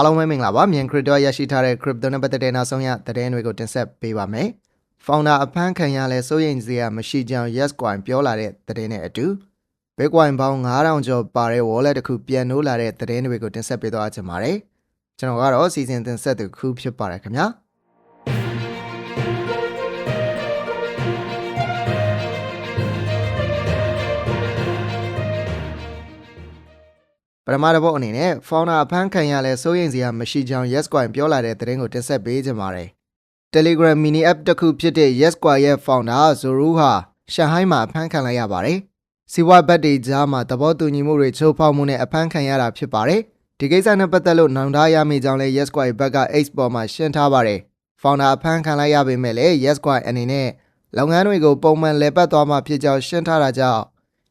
အားလုံးပဲမင်္ဂလာပါမြန် crypto ရရှိထားတဲ့ crypto နဲ့ပတ်သက်တဲ့နောက်ဆုံးရသတင်းတွေကိုတင်ဆက်ပေးပါမယ်။ founder အဖမ်းခံရလဲစိုးရိမ်စရာမရှိကြောင်း Yes Coin ပြောလာတဲ့သတင်းနဲ့အတူ Bitcoin ပေါင်း9000ကျော်ပါတဲ့ wallet တစ်ခုပြန်နိုးလာတဲ့သတင်းတွေကိုတင်ဆက်ပေးသွားချင်ပါတယ်။ကျွန်တော်ကတော့စီစဉ်တင်ဆက်သူခုဖြစ်ပါတယ်ခင်ဗျာ။ ပထမတစ်ပုတ်အနေနဲ့ founder အဖမ်းခံရလဲစိုးရိမ်စရာမရှိကြောင်း Yescoin ပြောလာတဲ့သတင်းကိုတင်ဆက်ပေးကြပါမယ်။ Telegram mini app တစ်ခုဖြစ်တဲ့ Yescoin ရဲ့ founder Zoru ဟာရှန်ဟိုင်းမှာအဖမ်းခံလိုက်ရပါတယ်။စီဝါဘတ်တွေကြားမှာသဘောတူညီမှုတွေချိုးဖောက်မှုနဲ့အဖမ်းခံရတာဖြစ်ပါတယ်။ဒီကိစ္စနဲ့ပတ်သက်လို့နောင်တရမိကြောင်းလဲ Yescoin ဘက်က X ပေါ်မှာရှင်းထားပါတယ်။ founder အဖမ်းခံလိုက်ရပေမဲ့လည်း Yescoin အနေနဲ့လုပ်ငန်းတွေကိုပုံမှန်လည်ပတ်သွားမှာဖြစ်ကြောင်းရှင်းထားတာကြောင့်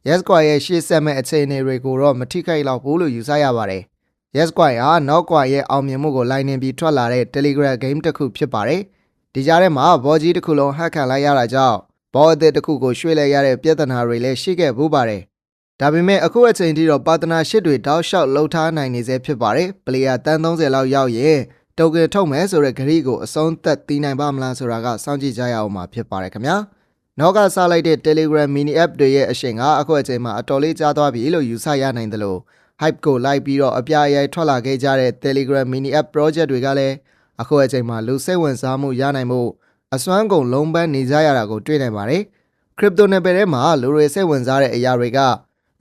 Yescoin ရဲ့ရှေ့ဆက်မဲ့အခြေအနေတွေကိုတော့မထိခိုက်တော့ဘူးလို့ယူဆရပါတယ်။ Yescoin ဟာ Notcoin ရဲ့အောင်မြင်မှုကိုလိုက်နေပြီးထွက်လာတဲ့ Telegram game တစ်ခုဖြစ်ပါတယ်။ဒီကြားထဲမှာဘောကြီးတစ်ခုလုံးဟက်ခံလိုက်ရတာကြောင့်ဘောအသစ်တစ်ခုကိုရွှေ့လိုက်ရတဲ့ပြဿနာတွေလည်းရှိခဲ့ဘူးပါတယ်။ဒါပေမဲ့အခုအချိန်ထိတော့ပါတနာရှစ်တွေတောက်လျှောက်လှုပ်ထားနိုင်နေစေဖြစ်ပါတယ်။ပလေယာတန်း30လောက်ရောက်ရင်တိုကင်ထုတ်မယ်ဆိုတဲ့ဂရီကိုအဆုံးသက်တည်နိုင်ပါမလားဆိုတာကစောင့်ကြည့်ကြရအောင်မှာဖြစ်ပါတယ်ခင်ဗျာ။ နောက်ကစားလိုက်တဲ့ Telegram mini app တွေရဲ့အရှင်ကအခုအချိန်မှာအတော်လေးကြားသွားပြီလို့ယူဆရနိုင်တယ်လို့ hype ကိုလိုက်ပြီးတော့အပြာအရိုက်ထွက်လာခဲ့ကြတဲ့ Telegram mini app project တွေကလည်းအခုအချိန်မှာလူစိတ်ဝင်စားမှုရနိုင်မှုအစွမ်းကုန်လုံးပန်းနေကြရတာကိုတွေ့နိုင်ပါတယ်။ crypto နယ်ပယ်ထဲမှာလူတွေစိတ်ဝင်စားတဲ့အရာတွေက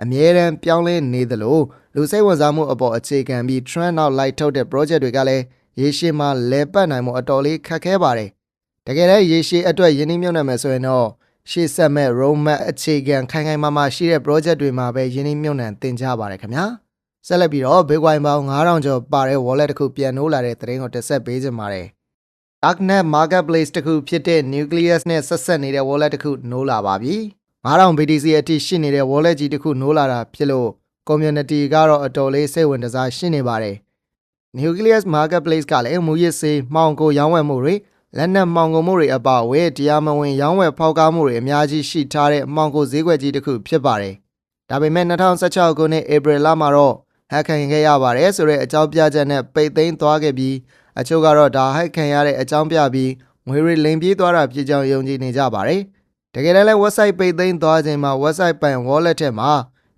အမြဲတမ်းပြောင်းလဲနေသလိုလူစိတ်ဝင်စားမှုအပေါ်အခြေခံပြီး trend နောက်လိုက်ထုတ်တဲ့ project တွေကလည်းရေရှည်မှာလဲပတ်နိုင်မှုအတော်လေးခက်ခဲပါတယ်။တကယ်တမ်းရေရှည်အတွက်ယင်းနှိမ့်မြုပ်နိုင်မယ်ဆိုရင်တော့ ရှေ့ဆက်မဲ့ roadmap အခြေခံခိုင်ခိုင်မာမာရှိတဲ့ project တွေမှာပဲယင်းနှိမ့်မြုပ်နှံတင်ကြပါတယ်ခင်ဗျာ။ဆက်လက်ပြီးတော့ Bitcoin ပေါင်း9000ကျော်ပါတဲ့ wallet တစ်ခုပြန်နိုးလာတဲ့သတင်းကိုတက်ဆက်ပေးကြပါမယ်။ Darknet Marketplace တစ်ခုဖြစ်တဲ့ Nucleus နဲ့ဆက်ဆက်နေတဲ့ wallet တစ်ခုနိုးလာပါပြီ။9000 BTC အထိရှိနေတဲ့ wallet ကြီးတစ်ခုနိုးလာတာဖြစ်လို့ community ကတော့အတော်လေးစိတ်ဝင်စားရှိနေပါတယ်။ Nucleus Marketplace ကလည်းမူရစ်စေးမှောင်ကိုရောင်းဝယ်မှုတွေ လက်နက်မှောင်ကုန်မှုတွေအပါအဝင်တရားမဝင်ရောင်းဝယ်ဖောက်ကားမှုတွေအများကြီးရှိထားတဲ့မှောင်ကိုဈေးကွက်ကြီးတစ်ခုဖြစ်ပါတယ်။ဒါပေမဲ့2016ခုနှစ်ဧပြီလမှာတော့ဟက်ခံခဲ့ရပါတယ်ဆိုတဲ့အကြောင်းပြချက်နဲ့ပိတ်သိမ်းသွားခဲ့ပြီးအချို့ကတော့ဒါဟက်ခံရတဲ့အကြောင်းပြပြီးငွေတွေလိမ်ပြေးသွားတာဖြစ်ကြောင်းယုံကြည်နေကြပါတယ်။တကယ်တမ်းလဲ website ပိတ်သိမ်းသွားခြင်းမှာ website ပိုင် wallet ထဲမှာ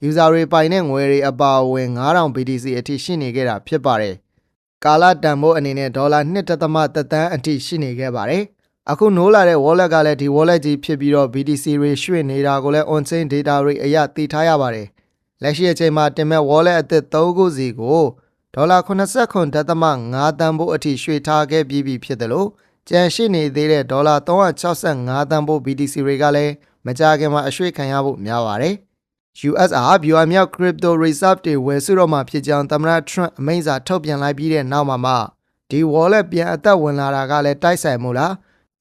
user တွေပိုင်တဲ့ငွေတွေအပါအဝင်9000 BTC အထိရှိနေခဲ့တာဖြစ်ပါတယ်။ ကာလတန်ဖိုးအနေနဲ့ဒေါ်လာ1.3တန်းအထိရှိနေခဲ့ပါတယ်။အခုနိုးလာတဲ့ wallet ကလည်းဒီ wallet ကြီးဖြစ်ပြီးတော့ BTC တွေရွှေ့နေတာကိုလည်း on-chain data တွေအရသိထားရပါတယ်။လက်ရှိအချိန်မှာတင်မဲ့ wallet အသစ်3ခုစီကိုဒေါ်လာ89.5တန်ဖိုးအထိရွှေ့ထားခဲ့ပြီးပြီဖြစ်တယ်လို့ကြန့်ရှိနေသေးတဲ့ဒေါ်လာ365တန်ဖိုး BTC တွေကလည်းမကြခင်မှာအရွှေ့ခံရဖို့များပါတယ်။ USR ဗျူဟာမြောက် crypto reserve တွေဝယ်စုတော့မှဖြစ်ကြောင်းသမ္မတ Trump အမိန့်စာထုတ်ပြန်လိုက်ပြီးတဲ့နောက်မှာမှဒီ wallet ပြန်အသက်ဝင်လာတာကလည်းတိုက်ဆိုင်မှုလား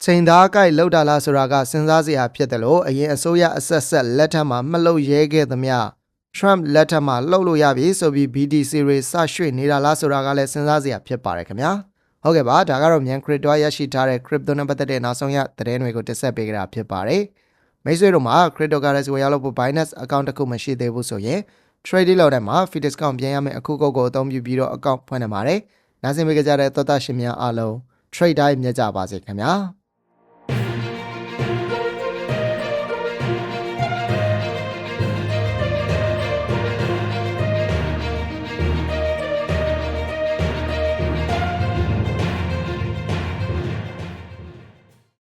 ချိန်သားကိုက်လောက်တာလားဆိုတာကစဉ်းစားစရာဖြစ်တယ်လို့အရင်အစိုးရအဆက်ဆက်လက်ထက်မှာမလှုပ်ရဲခဲ့သမျှ Trump လက်ထက်မှာလှုပ်လို့ရပြီဆိုပြီး BTC တွေစရွှေ့နေတာလားဆိုတာကလည်းစဉ်းစားစရာဖြစ်ပါတယ်ခင်ဗျာဟုတ်ကဲ့ပါဒါကတော့မြန် crypto ရရှိထားတဲ့ crypto နဲ့ပတ်သက်တဲ့နောက်ဆုံးရသတင်းတွေကိုတင်ဆက်ပေးကြတာဖြစ်ပါတယ် မိတ်ဆွေတို့မှာ cryptocurrency ဝယ်ရလို့ Binance account တစ်ခုမရှိသေးဘူးဆိုရင် trade လောက်တဲ့မှာ fee discount ပြန်ရမယ့်အခုကုတ်ကိုအသုံးပြုပြီးတော့ account ဖွင့်နေပါတယ်နားဆင်ပေးကြတဲ့သောတာရှင်များအားလုံး trade တိုင်းမြတ်ကြပါစေခင်ဗျာ